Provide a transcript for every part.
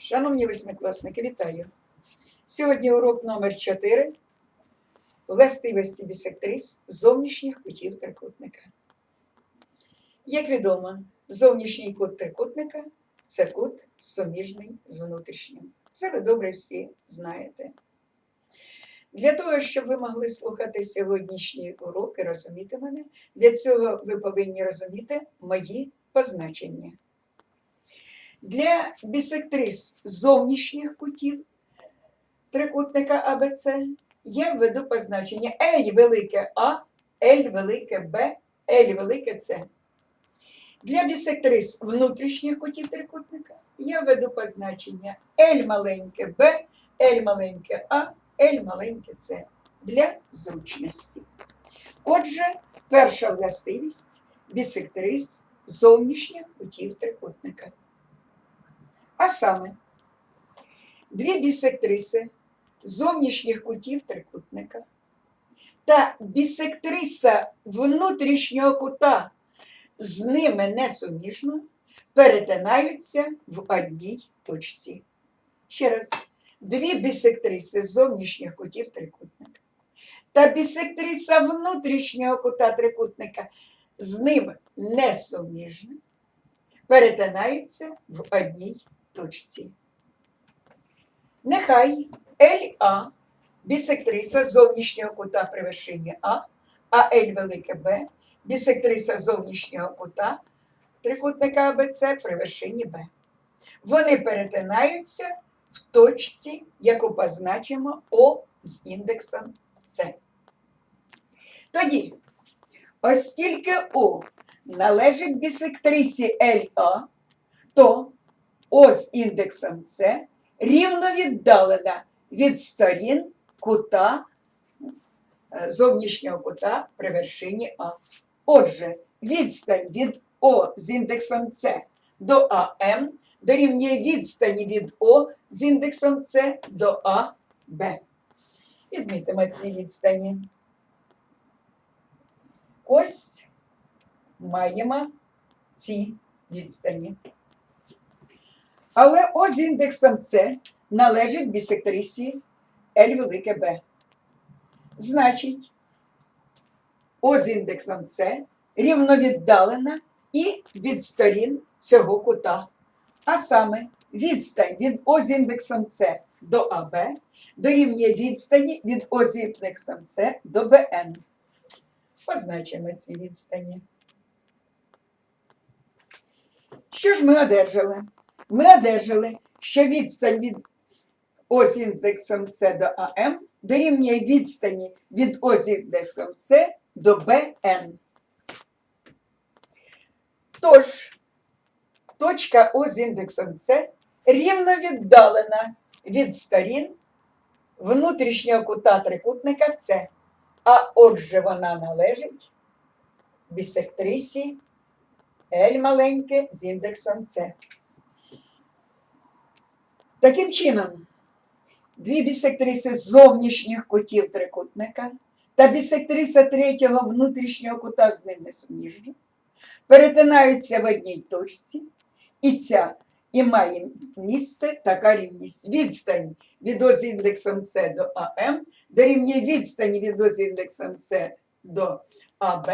Шановні восьмикласники, вітаю! Сьогодні урок номер 4 властивості бісектрис зовнішніх кутів трикутника. Як відомо, зовнішній кут трикутника це кут суміжний з внутрішнім. Це ви добре всі знаєте. Для того, щоб ви могли слухати сьогоднішній урок і розуміти мене, для цього ви повинні розуміти мої позначення. Для бісектрис зовнішніх кутів трикутника АБЦ я введу позначення L велике А, L велике Б, L велике С. Для бісектрис внутрішніх кутів трикутника я введу позначення L маленьке Б, L маленьке А, L маленьке С для зручності. Отже, перша властивість бісектрис зовнішніх кутів трикутника. А саме, дві бісектриси зовнішніх кутів трикутника та бісектриса внутрішнього кута з ними несуміжно перетинаються в одній точці. Ще раз, дві бісектриси зовнішніх кутів трикутника та бісектриса внутрішнього кута трикутника з ним несуміжно перетинаються в одній точці. Нехай LA бісектриса зовнішнього кута при вершині А, а L велике Б бісектриса зовнішнього кута трикутника АБЦ при вершині Б. Вони перетинаються в точці, яку позначимо О з індексом С. Тоді, оскільки О належить бісектрисі LA, то О з індексом С рівно віддалена від сторін кута е, зовнішнього кута при вершині А. Отже, відстань від О з індексом С до АМ дорівнює відстані від О з індексом С до АБ. Відмітимо ці відстані. Ось маємо ці відстані. Але О з індексом С належить бісектрисі L велике Б. Значить, О з індексом С рівно віддалена і від сторін цього кута. А саме відстань від О з індексом С до АБ дорівнює відстані від О з індексом С до БН. Позначимо ці відстані. Що ж ми одержали? Ми одержали, що відстань від О з індексом С до АМ дорівнює відстані від О з індексом С до БН. Тож, точка О з індексом С рівно віддалена від сторін внутрішнього кута трикутника С, а отже вона належить бісектрисі L маленьке з індексом С. Таким чином, дві бісектриси зовнішніх кутів трикутника та бісектриса третього внутрішнього кута з ним несуміжні перетинаються в одній точці, і ця і має місце така рівність. Відстань від О з індексом С до АМ дорівнює відстані від з індексом С до АБ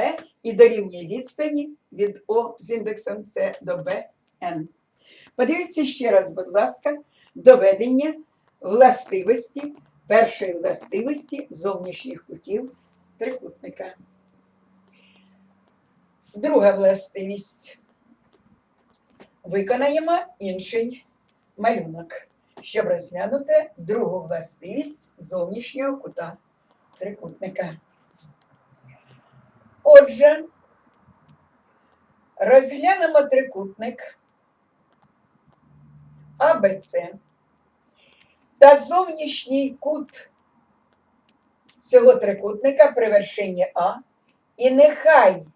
і дорівнює відстані від О з індексом С до БН. Подивіться ще раз, будь ласка, доведення властивості, першої властивості зовнішніх кутів трикутника. Друга властивість. Виконаємо інший малюнок, щоб розглянути другу властивість зовнішнього кута трикутника. Отже, розглянемо трикутник АБЦ та зовнішній кут цього трикутника при вершині А, і нехай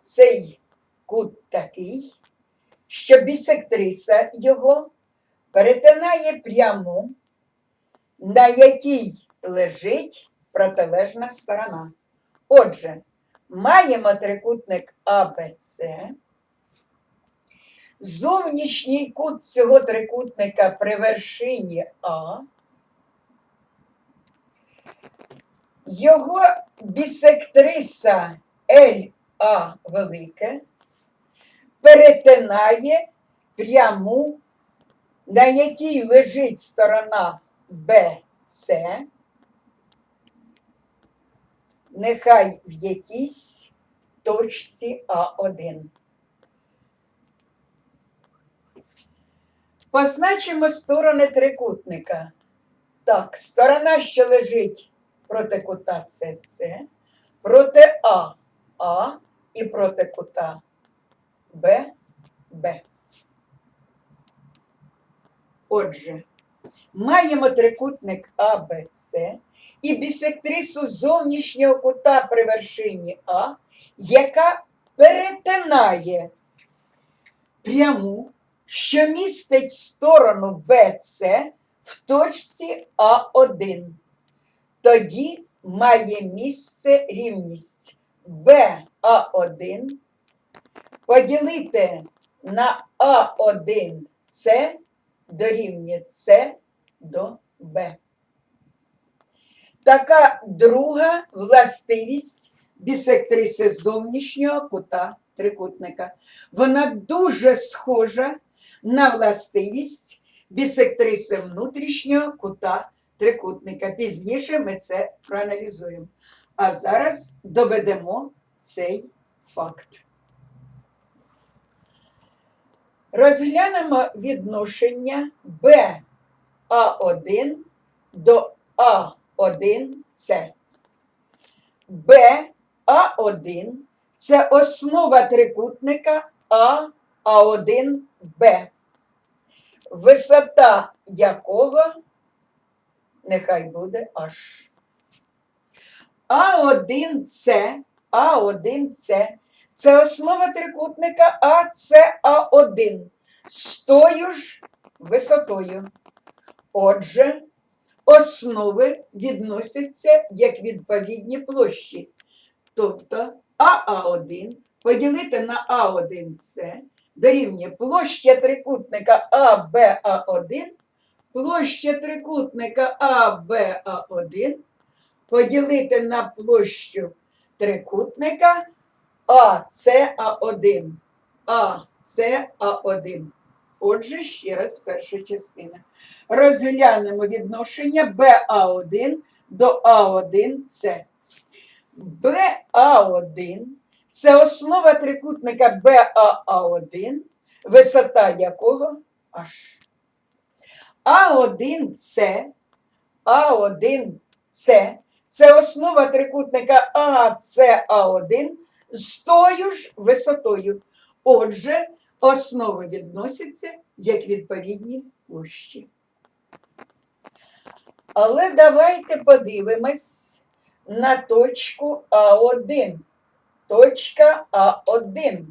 цей кут такий, що бісектриса його перетинає пряму, на якій лежить протилежна сторона. Отже, маємо трикутник АБЦ, Зовнішній кут цього трикутника при вершині А. Його бісектриса ЛА велике перетинає пряму, на якій лежить сторона БЦ, нехай в якійсь точці А1. Позначимо сторони трикутника. Так, сторона, що лежить проти кута СС, проти А, А і проти кута Б, Б. Отже, маємо трикутник АБЦ і бісектрису зовнішнього кута при вершині А, яка перетинає пряму, що містить сторону БЦ в точці А1. Тоді має місце рівність БА1 поділити на А1С дорівнює С до Б. Така друга властивість бісектриси зовнішнього кута трикутника. Вона дуже схожа на властивість бісектриси внутрішнього кута трикутника. Пізніше ми це проаналізуємо. А зараз доведемо цей факт. Розглянемо відношення БА1 до А1С. БА1 це основа трикутника АА1Б, висота якого нехай буде H. А1С, А1С це основа трикутника АЦА1 з тою ж висотою. Отже, основи відносяться як відповідні площі. Тобто АА1 поділити на А1С дорівнює площа трикутника АБА1, площа трикутника АБА1 поділити на площу трикутника АЦА1. АЦА1. Отже, ще раз перша частина. Розглянемо відношення БА1 до А1С. БА1 це основа трикутника БАА1, висота якого H. А1С, А1С це основа трикутника АЦА1 з тою ж висотою. Отже, основи відносяться як відповідні площі. Але давайте подивимось на точку А1. Точка А1.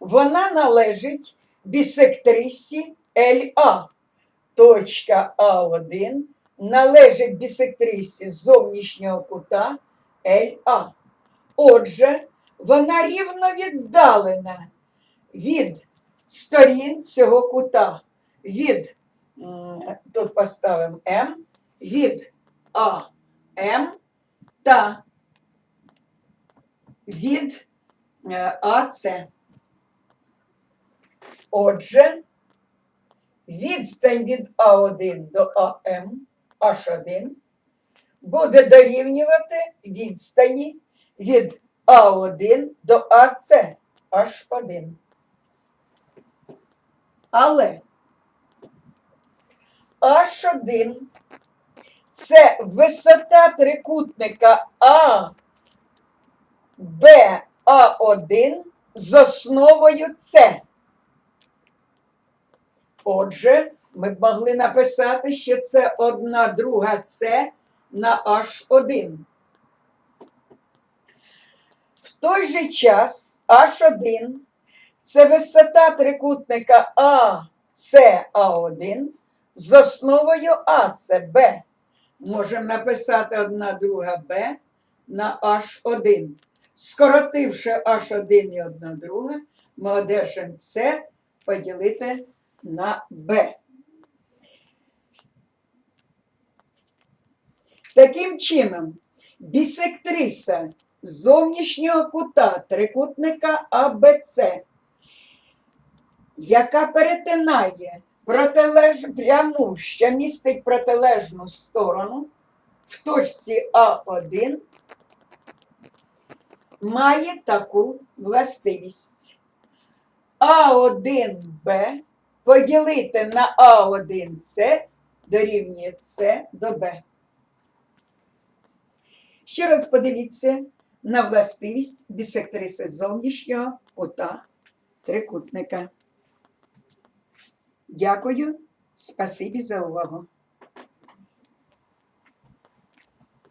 Вона належить бісектрисі ЛА. Точка А1 належить бісектрисі зовнішнього кута ЛА. Отже, вона рівно віддалена від сторін цього кута. Від, тут поставимо М, від АМ та від е, АЦ. Отже, відстань від А1 до АМ H1 буде дорівнювати відстані від А1 до АЦ H1. Але H1 це висота трикутника А БА1 з основою С. Отже, ми б могли написати, що це одна друга С на H1. В той же час H1 це висота трикутника АЦА1 з основою АЦБ. Можемо написати одна друга Б на H1. Скоротивши H1 і одна друга, ми одержимо С поділити на Б. Таким чином, бісектриса зовнішнього кута трикутника АБЦ, яка перетинає протилеж... пряму, що містить протилежну сторону в точці А1, має таку властивість. А1Б поділити на А1С дорівнює С до Б. Ще раз подивіться на властивість бісектриси зовнішнього кута трикутника. Дякую, спасибі за увагу.